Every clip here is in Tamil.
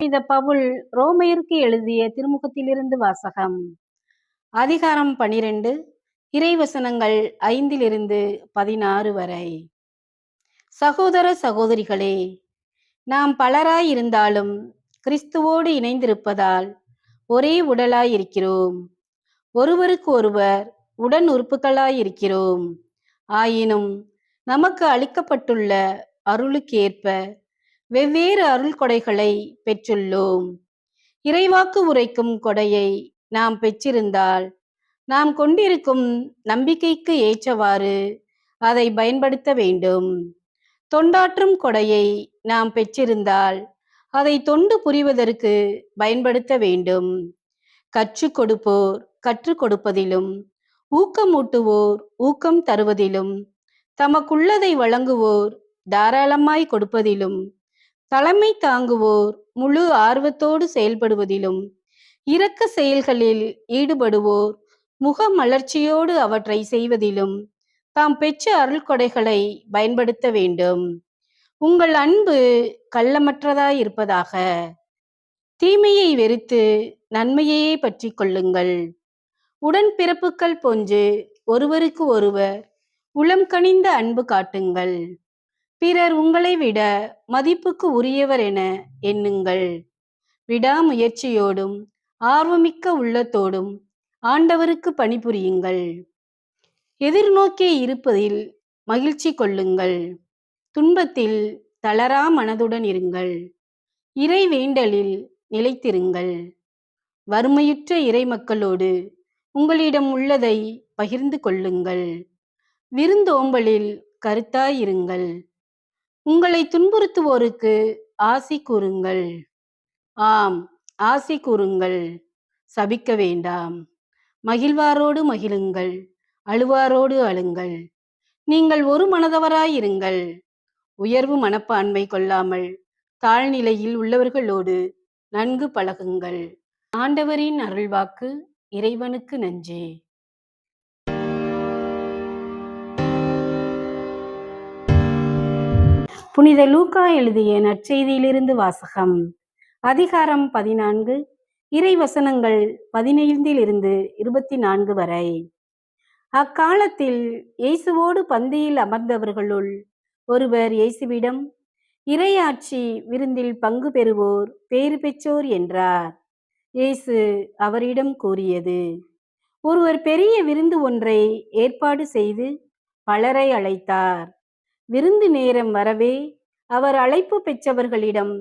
இந்த பவுல் ரோமையருக்கு எழுதிய திருமுகத்திலிருந்து வாசகம். அதிகாரம் பனிரெண்டு இறைவசனங்கள் ஐந்திலிருந்து பதினாறு வரை. சகோதர சகோதரிகளே நாம் பலராய் இருந்தாலும் கிறிஸ்துவோடு இணைந்திருப்பதால் ஒரே உடலாய் இருக்கிறோம் ஒருவருக்கு ஒருவர் உடன் உறுப்புகளாய் இருக்கிறோம் ஆயினும் நமக்கு அளிக்கப்பட்டுள்ள அருளுக்கேற்ப வெவ்வேறு அருள் கொடைகளை பெற்றுள்ளோம். இறைவாக்கு உரைக்கும் கொடையை நாம் பெற்றிருந்தால் நாம் கொண்டிருக்கும் நம்பிக்கைக்கு ஏற்றவாறு அதை பயன்படுத்த வேண்டும். தொண்டாற்றும் கொடையை நாம் பெற்றிருந்தால் அதை தொண்டு புரிவதற்கு பயன்படுத்த வேண்டும். கற்றுக் கொடுப்போர் கற்றுக் கொடுப்பதிலும் ஊக்கமூட்டுவோர் ஊக்கம் தருவதிலும் தமக்குள்ளதை வழங்குவோர் தாராளமாய் கொடுப்பதிலும் தலைமை தாங்குவோர் முழு ஆர்வத்தோடு செயல்படுவதிலும் இரக்க செயல்களில் ஈடுபடுவோர் முக மலர்ச்சியோடு அவற்றை செய்வதிலும் தாம் பெற்ற அருள் கொடைகளை பயன்படுத்த வேண்டும். உங்கள் அன்பு கள்ளமற்றதாய் இருப்பதாக. தீமையை வெறுத்து நன்மையையே பற்றி கொள்ளுங்கள். உடன் பிறப்புக்கள் போன்று ஒருவருக்கு ஒருவர் உளம் கனிந்த அன்பு காட்டுங்கள். பிறர் உங்களை விட மதிப்புக்கு உரியவர் என எண்ணுங்கள். விடாமுயற்சியோடும் ஆர்வமிக்க உள்ளத்தோடும் ஆண்டவருக்கு பணிபுரியுங்கள். எதிர்நோக்கியே இருப்பதில் மகிழ்ச்சி கொள்ளுங்கள். துன்பத்தில் தளரா மனதுடன் இருங்கள். இறை வேண்டலில் நிலைத்திருங்கள். வறுமையுற்ற இறை மக்களோடு உங்களிடம் உள்ளதை பகிர்ந்து கொள்ளுங்கள். விருந்தோம்பலில் கருத்தாயிருங்கள் உங்களை துன்புறுத்துவோருக்கு ஆசி கூறுங்கள். ஆம் ஆசி கூறுங்கள். சபிக்க வேண்டாம். மகிழ்வாரோடு மகிழுங்கள். அழுவாரோடு அழுங்கள். நீங்கள் ஒரு மனதவராயிருங்கள் உயர்வு மனப்பான்மை கொள்ளாமல் தாழ்நிலையில் உள்ளவர்களோடு நன்கு பழகுங்கள். ஆண்டவரின் அருள்வாக்கு இறைவனுக்கு நன்றி. புனித லூக்கா எழுதிய நற்செய்தியிலிருந்து வாசகம். அதிகாரம் பதினான்கு இறை வசனங்கள் பதினைந்திலிருந்து இருபத்தி நான்கு வரை. அக்காலத்தில் இயேசுவோடு பந்தியில் அமர்ந்தவர்களுள் ஒருவர் இயேசுவிடம் இரையாட்சி விருந்தில் பங்கு பெறுவோர் பேறு பெற்றோர் என்றார். இயேசு அவரிடம் கூறியது ஒருவர் பெரிய விருந்து ஒன்றை ஏற்பாடு செய்து பலரை அழைத்தார். விருந்து நேரம் வரவே அவர் அழைப்பு பெற்றவர்களிடம்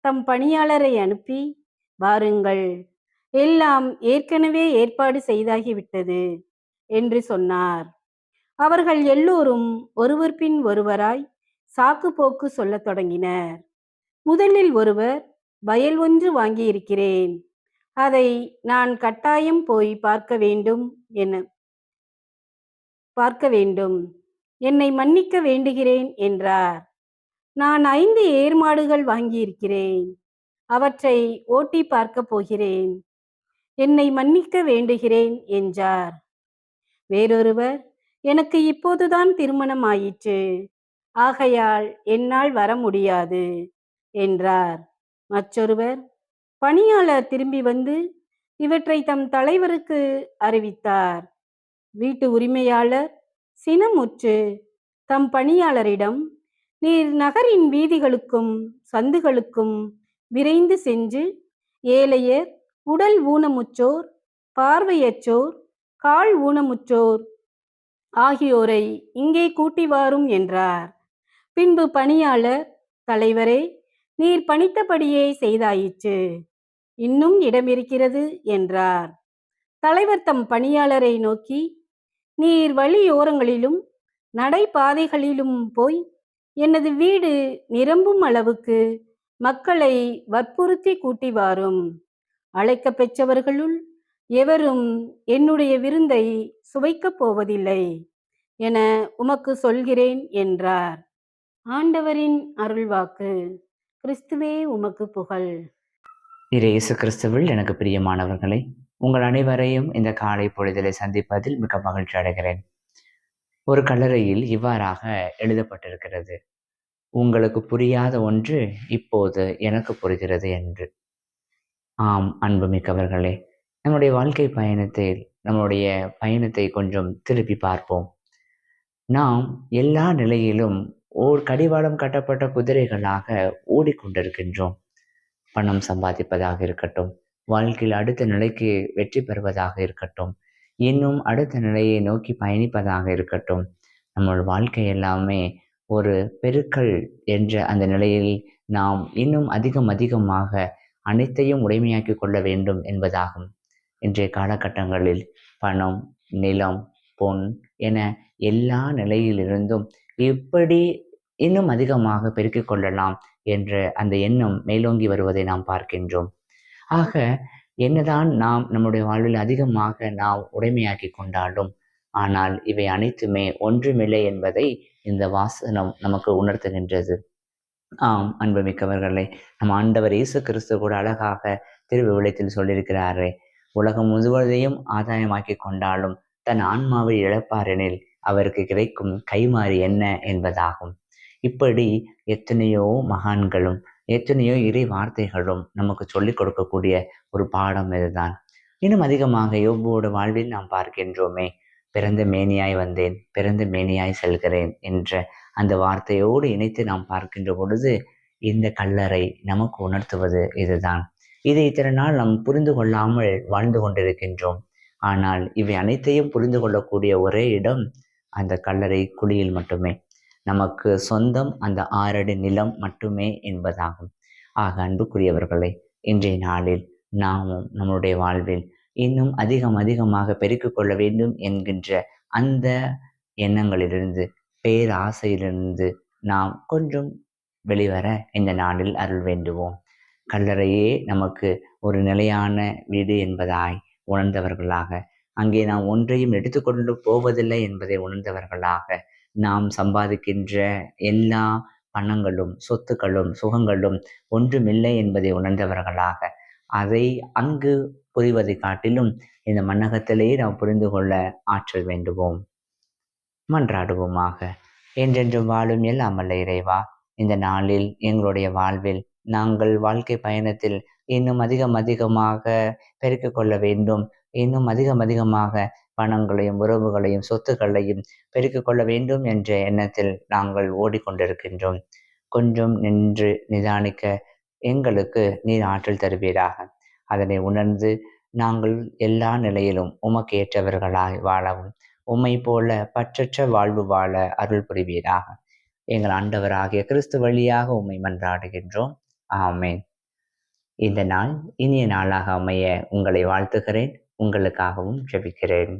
தம் பணியாளரை அனுப்பி வாருங்கள் எல்லாம் ஏற்கனவே ஏற்பாடு செய்தாகிவிட்டது என்று சொன்னார். அவர்கள் எல்லோரும் ஒருவர் பின் ஒருவராய் சாக்கு போக்கு சொல்லத் தொடங்கினர். முதலில் ஒருவர் வயல் ஒன்று வாங்கியிருக்கிறேன் அதை நான் கட்டாயம் போய் பார்க்க வேண்டும் என பார்க்க வேண்டும். என்னை மன்னிக்க வேண்டுகிறேன் என்றார். நான் ஐந்து ஏர்மாடுகள் வாங்கியிருக்கிறேன். அவற்றை ஓட்டி பார்க்க போகிறேன். என்னை மன்னிக்க வேண்டுகிறேன் என்றார். வேறொருவர் எனக்கு இப்போதுதான் திருமணம் ஆயிற்று. ஆகையால் என்னால் வர முடியாது என்றார். மற்றொருவர் பணியாளர் திரும்பி வந்து இவற்றை தம் தலைவருக்கு அறிவித்தார். வீட்டு உரிமையாளர் சினமுற்று தம் பணியாளரிடம் நீர் நகரின் வீதிகளுக்கும் சந்துகளுக்கும் விரைந்து சென்று ஏழையர் உடல் ஊனமுற்றோர் பார்வையற்றோர் கால் ஊனமுற்றோர் ஆகியோரை இங்கே கூட்டி வாரும் என்றார். பின்பு பணியாளர் தலைவரே நீர் பணித்தபடியே செய்தாயிற்று இன்னும் இடமிருக்கிறது என்றார். தலைவர் தம் பணியாளரை நோக்கி நீர் வழியோரங்களிலும் நடைபாதைகளிலும் போய் எனது வீடு நிரம்பும் அளவுக்கு மக்களை வற்புறுத்தி கூட்டி வாரும். அழைக்க பெற்றவர்களுள் எவரும் என்னுடைய விருந்தை சுவைக்கப் போவதில்லை என உமக்கு சொல்கிறேன் என்றார். ஆண்டவரின் அருள்வாக்கு. கிறிஸ்துவே உமக்கு புகழ். இறை இயேசு கிறிஸ்துவில் எனக்கு பிரியமானவர்களே உங்கள் அனைவரையும் இந்த காலை பொழுதிலே சந்திப்பதில் மிக மகிழ்ச்சி அடைகிறேன். ஒரு கல்லறையில் இவ்வாறாக எழுதப்பட்டிருக்கிறது. உங்களுக்கு புரியாத ஒன்று இப்போது எனக்கு புரிகிறது என்று. ஆம் அன்புமிக்கவர்களே நம்முடைய வாழ்க்கை பயணத்தில் நம்முடைய பயணத்தை கொஞ்சம் திருப்பி பார்ப்போம். நாம் எல்லா நிலையிலும் ஓர் கடிவாளம் கட்டப்பட்ட குதிரைகளாக ஓடிக்கொண்டிருக்கின்றோம். பணம் சம்பாதிப்பதாக இருக்கட்டும் வாழ்க்கையில் அடுத்த நிலைக்கு வெற்றி பெறுவதாக இருக்கட்டும். இன்னும் அடுத்த நிலையை நோக்கி பயணிப்பதாக இருக்கட்டும். நம்மளோட வாழ்க்கை எல்லாமே ஒரு பெருக்கல் என்ற அந்த நிலையில் நாம் இன்னும் அதிகம் அதிகமாக அனைத்தையும் உடைமையாக்கி கொள்ள வேண்டும் என்பதாகும். இன்றைய காலகட்டங்களில் பணம் நிலம் பொன் என எல்லா நிலையிலிருந்தும் எப்படி இன்னும் அதிகமாக பெருக்கிக் கொள்ளலாம் என்ற அந்த எண்ணம் மேலோங்கி வருவதை நாம் பார்க்கின்றோம். ஆக என்னதான் நாம் நம்முடைய வாழ்வில் அதிகமாக நாம் உடைமையாக்கி கொண்டாலும் ஆனால் இவை அனைத்துமே ஒன்றுமில்லை என்பதை இந்த வாசனம் நமக்கு உணர்த்துகின்றது. ஆம் அன்புமிக்கவர்களே நம் ஆண்டவர் இயேசு கிறிஸ்து கூட அழகாக திருவிவிலியத்தில் சொல்லியிருக்கிறாரே உலகம் முழுவதையும் ஆதாயமாக்கி கொண்டாலும் தன் ஆன்மாவை இழப்பாரெனில் அவருக்கு கிடைக்கும் கைமாறு என்ன என்பதாகும். இப்படி எத்தனையோ மகான்களும் எத்தனையோ இறை வார்த்தைகளும் நமக்கு சொல்லிக் கொடுக்கக்கூடிய ஒரு பாடம் இதுதான். இன்னும் அதிகமாக யோபுவோட வாழ்வில் நாம் பார்க்கின்றோமே பிறந்த மேனியாய் வந்தேன் பிறந்த மேனியாய் செல்கிறேன் என்ற அந்த வார்த்தையோடு இணைத்து நாம் பார்க்கின்ற பொழுது இந்த கல்லறை நமக்கு உணர்த்துவது இதுதான். இதை இத்தனை நாள் நாம் புரிந்து கொள்ளாமல் வாழ்ந்து கொண்டிருக்கின்றோம். ஆனால் இவை அனைத்தையும் புரிந்து கொள்ளக்கூடிய ஒரே இடம் அந்த கல்லறை குழியில் மட்டுமே. நமக்கு சொந்தம் அந்த ஆறடி நிலம் மட்டுமே என்பதாகும். ஆக அன்புக்குரியவர்களை இன்றைய நாளில் நாமும் நம்முடைய வாழ்வில் இன்னும் அதிகம் அதிகமாக பெருக்கிக் கொள்ள வேண்டும் என்கின்ற அந்த எண்ணங்களிலிருந்து பேராசையிலிருந்து நாம் கொஞ்சம் வெளிவர இந்த நாளில் அருள் வேண்டுவோம். கல்லறையே நமக்கு ஒரு நிலையான வீடு என்பதாய் உணர்ந்தவர்களாக அங்கே நாம் ஒன்றையும் எடுத்துக்கொண்டு போவதில்லை என்பதை உணர்ந்தவர்களாக நாம் சம்பாதிக்கின்ற எல்லா பணங்களும் சொத்துக்களும் சுகங்களும் ஒன்றுமில்லை என்பதை உணர்ந்தவர்களாக. அதை அங்கு புரிவதை காட்டிலும் இந்த மன்னகத்திலேயே நாம் புரிந்து கொள்ள ஆற்றல் வேண்டுவோம். மன்றாடுவோமாக. என்றென்றும் வாழும் எல்லாமல்ல இறைவா. இந்த நாளில் எங்களுடைய வாழ்வில் நாங்கள் வாழ்க்கை பயணத்தில் இன்னும் அதிகம் அதிகமாக பெருக்கிக் கொள்ள வேண்டும். இன்னும் அதிகம் அதிகமாக பணங்களையும் உறவுகளையும் சொத்துக்களையும் பெருக்கிக் கொள்ள வேண்டும் என்ற எண்ணத்தில் நாங்கள் ஓடிக்கொண்டிருக்கின்றோம். கொஞ்சம் நின்று நிதானிக்க எங்களுக்கு நீர் ஆற்றல் தருவீராக. அதனை உணர்ந்து நாங்கள் எல்லா நிலையிலும் உமக்கு ஏற்றவர்களாய் வாழவும் உம்மை போல பற்றற்ற வாழ்வு வாழ அருள் புரிவீராக. எங்கள் ஆண்டவராகிய கிறிஸ்து வழியாக உம்மை மன்றாடுகின்றோம். ஆமேன். இந்த நாள் இனிய நாளாக அமைய உங்களை வாழ்த்துகிறேன். உங்களுக்காகவும் ஜெபிக்கிறேன்.